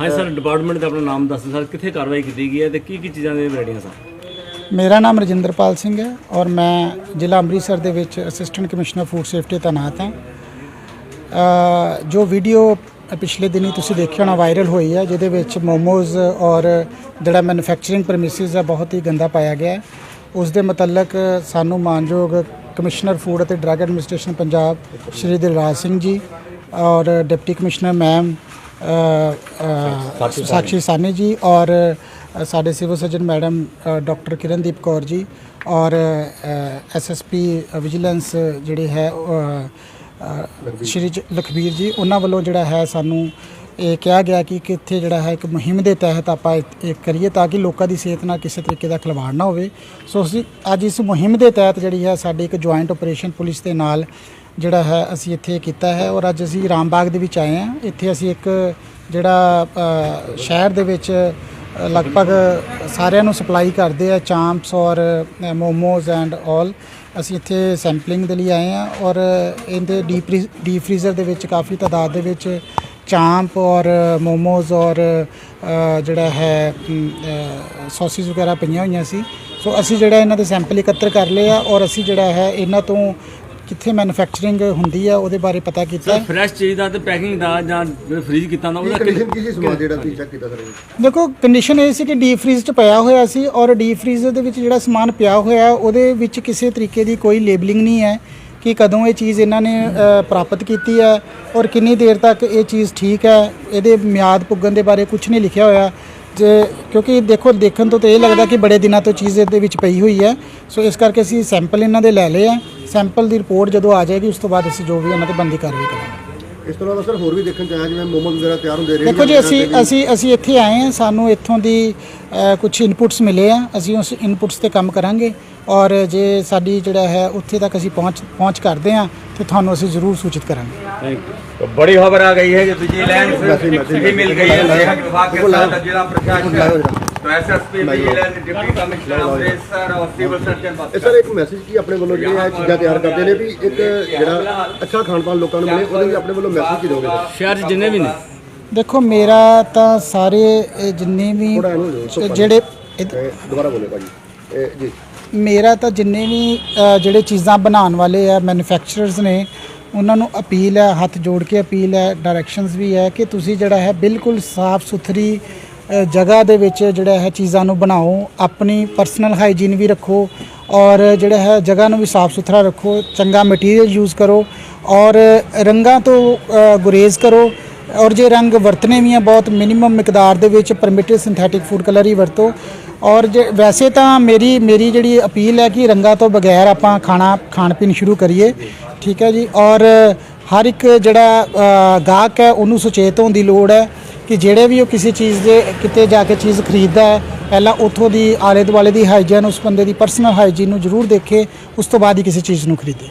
ਹਾਂ sir department ਦਾ ਆਪਣਾ ਨਾਮ ਦੱਸ ਸਰ ਕਿੱਥੇ ਕਾਰਵਾਈ ਕੀਤੀ ਗਈ ਹੈ ਤੇ ਕੀ ਕੀ ਚੀਜ਼ਾਂ ਦੇ ਵੈਰਾਈਟੀਆਂ ਸਰ? ਮੇਰਾ ਨਾਮ ਰਜਿੰਦਰਪਾਲ ਸਿੰਘ ਹੈ ਔਰ ਮੈਂ ਜ਼ਿਲ੍ਹਾ ਅੰਮ੍ਰਿਤਸਰ ਦੇ ਵਿੱਚ ਅਸਿਸਟੈਂਟ ਕਮਿਸ਼ਨਰ ਫੂਡ ਸੇਫਟੀ ਤੈਨਾਤ ਹਾਂ। ਅ, ਜੋ ਵੀਡੀਓ ਪਿਛਲੇ ਦਿਨੀ ਤੁਸੀਂ ਦੇਖਿਆ ਹੋਣਾ ਵਾਇਰਲ ਹੋਈ ਹੈ ਜਿਹਦੇ ਵਿੱਚ ਮੋਮੋਜ਼ ਔਰ ਜਿਹੜਾ ਮੈਨੂਫੈਕਚਰਿੰਗ ਪ੍ਰੈਮਿਸਿਸ ਹੈ ਬਹੁਤ ਹੀ ਗੰਦਾ ਪਾਇਆ ਗਿਆ ਹੈ। ਉਸ ਦੇ ਮੁਤਲਕ ਸਾਨੂੰ ਮਾਨਯੋਗ ਕਮਿਸ਼ਨਰ ਫੂਡ ਅਤੇ ਡਰੱਗ ਐਡਮਿਨਿਸਟ੍ਰੇਸ਼ਨ ਪੰਜਾਬ ਸ਼੍ਰੀ ਦਿਲਰਾਜ ਸਿੰਘ ਜੀ ਔਰ deputy commissioner ma'am Sakshi Sahni ji ਔਰ ਸਾਡੇ ਸਿਵਲ ਸਰਜਨ ਮੈਡਮ ਅ, ਡਾਕਟਰ ਕਿਰਨਦੀਪ ਕੌਰ ਜੀ ਔਰ ਐਸਐਸਪੀ ਵਿਜੀਲੈਂਸ ਜਿਹੜੇ ਹੈ ਸ਼੍ਰੀ ਜ- ਲਖਬੀਰ ਜੀ ਉਹਨਾਂ ਵੱਲੋਂ ਜਿਹੜਾ ਹੈ ਸਾਨੂੰ ਇਹ ਕਿਹਾ ਗਿਆ ਕਿ ਕਿੱਥੇ ਜਿਹੜਾ ਹੈ ਇੱਕ ਮੁਹਿੰਮ ਦੇ ਤਹਿਤ ਆਪਾਂ ਇਹ ਕਰੀਏ ਤਾਂ ਕਿ ਲੋਕਾਂ ਦੀ ਸਿਹਤ ਨਾਲ ਕਿਸੇ ਤਰੀਕੇ ਦਾ ਖਿਲਵਾੜ ਨਾ ਹੋਵੇ। ਸੋ ਅਸੀਂ ਅੱਜ ਇਸ ਮੁਹਿੰਮ ਦੇ ਤਹਿਤ ਜਿਹੜੀ ਹੈ ਸਾਡੀ ਇੱਕ ਜੁਆਇੰਟ ਆਪਰੇਸ਼ਨ ਪੁਲਿਸ ਦੇ ਨਾਲ ਜਿਹੜਾ ਹੈ, ਅਸੀਂ ਇੱਥੇ ਕੀਤਾ ਹੈ ਔਰ ਅੱਜ ਅਸੀਂ ਰਾਮਬਾਗ ਦੇ ਵਿੱਚ ਆਏ ਹਾਂ। ਇੱਥੇ ਅਸੀਂ ਇੱਕ, ਜਿਹੜਾ ਸ਼ਹਿਰ ਦੇ ਵਿੱਚ ਲਗਭਗ ਸਾਰਿਆਂ ਨੂੰ ਸਪਲਾਈ ਕਰਦੇ ਆ, ਚਾਂਪਸ ਔਰ ਮੋਮੋਜ਼ ਐਂਡ ਆਲ। ਅਸੀਂ ਇੱਥੇ ਸੈਂਪਲਿੰਗ ਦੇ ਲਈ ਆਏ ਆ ਔਰ ਇਹਦੇ ਡੀਪ ਡੀਪ ਫ੍ਰੀਜ਼ਰ ਦੇ ਵਿੱਚ ਕਾਫੀ ਤਾਦਾਦ ਦੇ ਵਿੱਚ ਚਾਂਪ ਔਰ ਮੋਮੋਜ਼ ਔਰ ਜਿਹੜਾ ਹੈ ਸੌਸਿਸ ਵਗੈਰਾ ਪਈਆਂ ਹੋਈਆਂ ਸੀ। ਸੋ ਅਸੀਂ ਜਿਹੜਾ ਇਹਨਾਂ ਦੇ ਸੈਂਪਲ ਇਕੱਤਰ ਕਰ ਲਏ ਆ ਔਰ ਅਸੀਂ ਜਿਹੜਾ ਹੈ, ਇਹਨਾਂ ਤੋਂ ਕਿੱਥੇ ਮੈਨੂਫੈਕਚਰਿੰਗ ਹੁੰਦੀ ਆ ਉਹਦੇ ਬਾਰੇ ਪਤਾ ਕੀਤਾ। ਸਰ ਫਰੈਸ਼ ਚੀਜ਼ ਦਾ ਤੇ ਪੈਕਿੰਗ ਦਾ ਜਾਂ ਫ੍ਰੀਜ ਕੀਤਾ ਹੁੰਦਾ ਉਹਦਾ ਕੰਡੀਸ਼ਨ ਕੀ ਸੀ ਸਮਾਨ ਜਿਹੜਾ ਤੁਸੀਂ ਚੈੱਕ ਕੀਤਾ ਸਰ? ਦੇਖੋ ਕੰਡੀਸ਼ਨ ਇਹ ਸੀ ਕਿ ਡੀਪ ਫ੍ਰੀਜ਼ 'ਚ ਪਿਆ ਹੋਇਆ ਸੀ ਔਰ ਡੀਪ ਫ੍ਰੀਜ਼ਰ ਦੇ ਵਿੱਚ ਜਿਹੜਾ ਸਮਾਨ ਪਿਆ ਹੋਇਆ ਉਹਦੇ ਵਿੱਚ ਕਿਸੇ ਤਰੀਕੇ ਦੀ ਕੋਈ ਲੇਬਲਿੰਗ ਨਹੀਂ ਹੈ ਕਿ ਕਦੋਂ ਇਹ ਚੀਜ਼ ਇਹਨਾਂ ਨੇ ਅ, ਪ੍ਰਾਪਤ ਕੀਤੀ ਹੈ ਔਰ ਕਿੰਨੀ ਦੇਰ ਤੱਕ ਇਹ ਚੀਜ਼ ਠੀਕ ਹੈ। ਇਹਦੇ ਮਿਆਦ ਪੁੱਗਣ ਦੇ ਬਾਰੇ ਕੁਝ ਨਹੀਂ ਲਿਖਿਆ ਹੋਇਆ। ਜੇ ਕਿਉਂਕਿ ਦੇਖੋ, ਦੇਖਣ ਤੋਂ ਤਾਂ ਇਹ ਲੱਗਦਾ ਕਿ ਬੜੇ ਦਿਨਾਂ ਤੋਂ ਚੀਜ਼ ਇਹਦੇ ਵਿੱਚ ਪਈ ਹੋਈ ਹੈ। ਸੋ ਇਸ ਕਰਕੇ ਅਸੀਂ ਸੈਂਪਲ ਇਹਨਾਂ ਦੇ ਲੈ ਲਏ ਆ। ਸੈਂਪਲ ਦੀ ਰਿਪੋਰਟ ਜਦੋਂ ਆ ਜਾਏਗੀ, ਉਸ ਤੋਂ ਬਾਅਦ ਅਸੀਂ ਜੋ ਵੀ ਇਹਨਾਂ ਤੇ ਬੰਦੀ ਕਾਰਵਾਈ ਕਰਾਂਗੇ। ਦੇਖੋ ਜੀ ਅਸੀਂ ਅਸੀਂ ਅਸੀਂ ਇੱਥੇ ਆਏ ਹਾਂ ਸਾਨੂੰ ਇੱਥੋਂ ਦੀ ਕੁਝ ਇਨਪੁਟਸ ਮਿਲੇ ਆ। ਅਸੀਂ ਉਸ ਇਨਪੁਟਸ ਤੇ ਕੰਮ ਕਰਾਂਗੇ ਔਰ ਜੇ ਸਾਡੀ ਜਿਹੜਾ ਹੈ ਉੱਥੇ ਤੱਕ ਅਸੀਂ ਪਹੁੰਚ ਪਹੁੰਚ ਕਰਦੇ ਆ ਤੇ ਤੁਹਾਨੂੰ ਅਸੀਂ ਜ਼ਰੂਰ ਸੂਚਿਤ ਕਰਾਂਗੇ। ਬੜੀ ਖਬਰ ਆ ਗਈ ਹੈ ਕਿ ਵਿਜੀਲੈਂਸ ਮਿਲ ਗਈ ਹੈ ਸਿਹਤ ਵਿਭਾਗ ਕੇ ਸਾਥ ਜ਼ਿਲ੍ਹਾ ਪ੍ਰਸ਼ਾਸਨ ਸਰ ਇੱਕ ਮੈਸੇਜ ਕੀ ਆਪਣੇ ਵੱਲੋਂ ਜਿਹੜੇ ਇਹ ਚੀਜ਼ਾਂ ਤਿਆਰ ਕਰਦੇ ਨੇ ਵੀ ਇੱਕ ਜਿਹੜਾ ਅੱਛਾ ਖਾਣ ਪਾਣ ਲੋਕਾਂ ਨੂੰ ਮਿਲੇ ਉਹਦੇ ਲਈ ਆਪਣੇ ਵੱਲੋਂ ਮੈਸੇਜ ਕੀ ਦੋਗੇ? ਸ਼ਹਿਰ 'ਚ ਜਿੰਨੇ ਵੀ ਨੇ। ਦੇਖੋ ਮੇਰਾ ਤਾਂ ਸਾਰੇ ਇਹ ਜਿੰਨੇ ਵੀ ਜਿਹੜੇ ਦੁਬਾਰਾ ਬੋਲੇ ਭਾਜੀ। ਜੀ। ਮੇਰਾ ਤਾਂ ਜਿੰਨੇ ਵੀ ਜਿਹੜੇ ਚੀਜ਼ਾਂ ਬਣਾਉਣ ਵਾਲੇ ਆ ਮੈਨੂਫੈਕਚਰਰਸ ਨੇ ਉਹਨਾਂ ਨੂੰ ਅਪੀਲ ਹੈ ਹੱਥ ਜੋੜ ਕੇ ਅਪੀਲ ਹੈ ਡਾਇਰੈਕਸ਼ਨਸ ਵੀ ਹੈ ਕਿ ਤੁਸੀਂ ਜਿਹੜਾ ਹੈ ਬਿਲਕੁਲ ਸਾਫ਼ ਸੁਥਰੀ ਜਗ੍ਹਾ ਦੇ ਵਿੱਚ ਜਿਹੜਾ ਹੈ ਚੀਜ਼ਾਂ ਨੂੰ ਬਣਾਓ, ਆਪਣੀ ਪਰਸਨਲ ਹਾਈਜੀਨ ਵੀ ਰੱਖੋ ਔਰ ਜਿਹੜਾ ਹੈ ਜਗ੍ਹਾ ਨੂੰ ਵੀ ਸਾਫ਼ ਸੁਥਰਾ ਰੱਖੋ, ਚੰਗਾ ਮਟੀਰੀਅਲ ਯੂਜ਼ ਕਰੋ ਔਰ ਰੰਗਾਂ ਤੋਂ ਗੁਰੇਜ਼ ਕਰੋ ਔਰ ਜੇ ਰੰਗ ਵਰਤਨੇ ਵੀ ਆ ਬਹੁਤ ਮਿਨੀਮਮ ਮਿਕਦਾਰ ਦੇ ਵਿੱਚ ਪਰਮਿਟਿਡ ਸਿੰਥੈਟਿਕ ਫੂਡ ਕਲਰ ਹੀ ਵਰਤੋ ਔਰ ਜੇ, ਵੈਸੇ ਤਾਂ ਮੇਰੀ ਮੇਰੀ ਜਿਹੜੀ ਅਪੀਲ ਹੈ ਕਿ ਰੰਗਾਂ ਤੋਂ ਬਗੈਰ ਆਪਾਂ ਖਾਣਾ, ਖਾਣ ਪੀਣ ਸ਼ੁਰੂ ਕਰੀਏ, ਠੀਕ ਹੈ ਜੀ ਔਰ ਹਰ ਇੱਕ ਜਿਹੜਾ ਗਾਹਕ ਹੈ ਉਹਨੂੰ ਸੁਚੇਤ ਹੋਣ ਦੀ ਲੋੜ ਹੈ ਕਿ ਜਿਹੜੇ ਵੀ ਉਹ ਕਿਸੇ ਚੀਜ਼ ਦੇ ਕਿਤੇ ਜਾ ਕੇ ਚੀਜ਼ ਖਰੀਦਦਾ ਹੈ, ਪਹਿਲਾਂ ਉੱਥੋਂ ਦੀ ਆਲੇ ਦੁਆਲੇ ਦੀ ਹਾਈਜੀਨ ਉਸ ਬੰਦੇ ਦੀ ਪਰਸਨਲ ਹਾਈਜੀਨ ਨੂੰ ਜ਼ਰੂਰ ਦੇਖੇ, ਉਸ ਤੋਂ ਬਾਅਦ ਹੀ ਕਿਸੇ ਚੀਜ਼ ਨੂੰ ਖਰੀਦੇ।